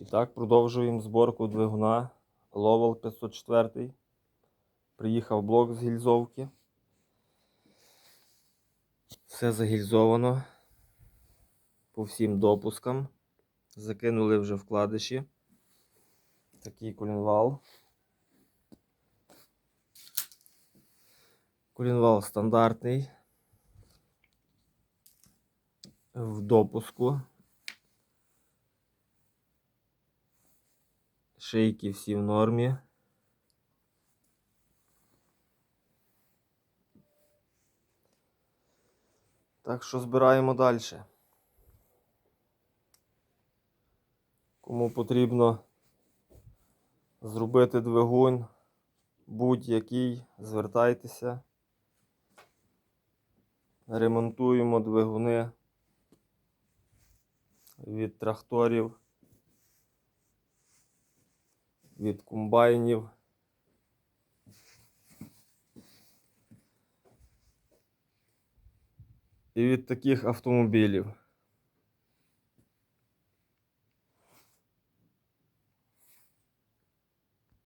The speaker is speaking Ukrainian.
І так, продовжуємо зборку двигуна Lowell 504. Приїхав блок з гільзовки. Все загільзовано по всім допускам. Закинули вже вкладиші. Такий колінвал. Колінвал стандартний. В допуску. Шийки всі в нормі. Так що збираємо далі. Кому потрібно зробити двигун будь-який, звертайтеся. Ремонтуємо двигуни від тракторів, від комбайнів. І від таких автомобілів.